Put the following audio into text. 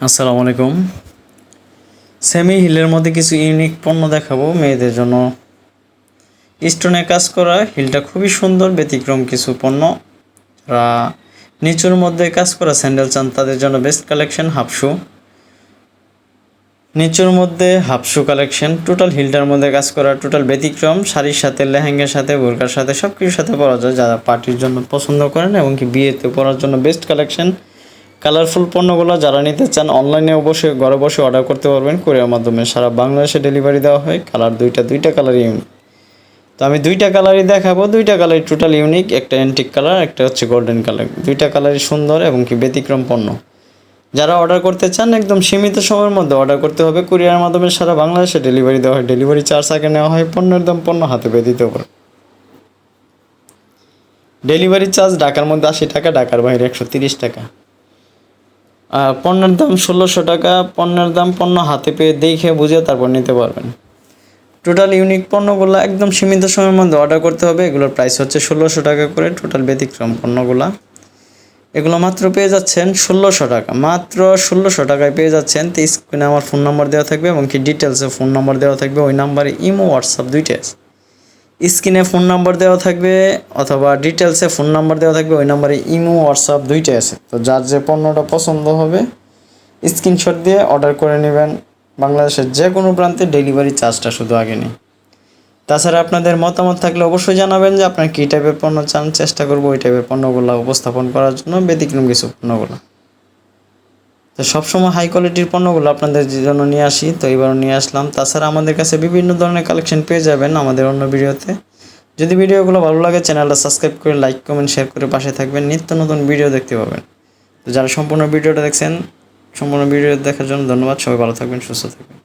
আসসালামু আলাইকুম। সেমি হিলের মধ্যে কিছু ইউনিক পণ্য দেখাবো মেয়েদের জন্য। স্টোনে কাজ করা হিলটা খুবই সুন্দর, ব্যতিক্রম কিছু পণ্য। যারা নিচুর মধ্যে কাজ করা স্যান্ডেল চান, তাদের জন্য বেস্ট কালেকশন হাফ শু নিচুর মধ্যে হাফ শু কালেকশন টোটাল হিলটার মধ্যে কাজ করা টোটাল ব্যতিক্রম, শাড়ির সাথে, লেহেঙ্গার সাথে, বোরকার সাথে সব কিছুর সাথে পরা যায়। যারা পার্টির জন্য পছন্দ করেন এবং কি বিয়েতে পরার জন্য বেস্ট কালেকশন কালারফুল পণ্যগুলো যারা নিতে চান, অনলাইনে অবশ্যই ঘরে বসে অর্ডার করতে পারবেন। কোরিয়ার মাধ্যমে সারা বাংলাদেশে ডেলিভারি দেওয়া হয়। কালার দুইটা দুইটা কালার ইউনিক তো আমি দুইটা কালারই দেখাবো। দুইটা কালারই টোটাল ইউনিক একটা অ্যান্টিক কালার, একটা হচ্ছে গোল্ডেন কালার দুইটা কালারই সুন্দর এবং কি ব্যতিক্রম পণ্য। যারা অর্ডার করতে চান, একদম সীমিত সময়ের মধ্যে অর্ডার করতে হবে। কুরিয়ার মাধ্যমে সারা বাংলাদেশে ডেলিভারি দেওয়া হয়। ডেলিভারি চার্জ আগে নেওয়া হয়। পণ্যের দাম পণ্য হাতে পেয়ে দিতে পারে ডেলিভারি চার্জ ঢাকার মধ্যে আশি টাকা, ঢাকার বাইরে একশো তিরিশ টাকা। পণ্যের দাম ষোলোশো টাকা, পণ্যের দাম পণ্য হাতে পেয়ে দেখে বুঝে তারপর নিতে পারবেন। টোটাল ইউনিক পণ্যগুলো একদম সীমিত সময়ের মধ্যে অর্ডার করতে হবে। এগুলোর প্রাইস হচ্ছে ষোলোশো টাকা করে টোটাল ব্যতিক্রম পণ্যগুলা। এগুলো মাত্র পেয়ে যাচ্ছেন ষোলোশো টাকা। মাত্র ষোলোশো টাকায় পেয়ে যাচ্ছেন। তো স্ক্রিনে আমার ফোন নাম্বার দেওয়া থাকবে এবং কি ডিটেলসে ফোন নাম্বার দেওয়া থাকবে। ওই নাম্বারে ইমো হোয়াটসঅ্যাপ দুইটাই আছে। স্ক্রিনে ফোন নাম্বার দেওয়া থাকবে অথবা ডিটেলসে ফোন নাম্বার দেওয়া থাকবে, ওই নাম্বারে ইমো, হোয়াটসঅ্যাপ দুইটাই আছে। তো যার যে পণ্যটা পছন্দ হবে স্ক্রিনশট দিয়ে অর্ডার করে নেবেন। বাংলাদেশের যে কোনো প্রান্তে ডেলিভারি চার্জটা শুধু আগে নেই। তাছাড়া আপনাদের মতামত থাকলে অবশ্যই জানাবেন যে আপনার কী টাইপের পণ্য চান। চেষ্টা করব ওই টাইপের পণ্যগুলো উপস্থাপন করার জন্য ব্যতিক্রম কিছু পণ্যগুলো। তো সবসময় হাই কোয়ালিটির পণ্যগুলো আপনাদের জন্য নিয়ে আসি। তো এবারও নিয়ে আসলাম। তাছাড়া আমাদের কাছে বিভিন্ন ধরনের কালেকশন পেয়ে যাবেন আমাদের অন্য ভিডিওতে। যদি ভিডিওগুলো ভালো লাগে, চ্যানেলটা সাবস্ক্রাইব করে লাইক কমেন্ট শেয়ার করে পাশে থাকবেন। নিত্য নতুন ভিডিও দেখতে পাবেন। তো যারা সম্পূর্ণ ভিডিওটা দেখছেন, সম্পূর্ণ ভিডিও দেখার জন্য ধন্যবাদ। সবাই ভালো থাকবেন, সুস্থ থাকবেন।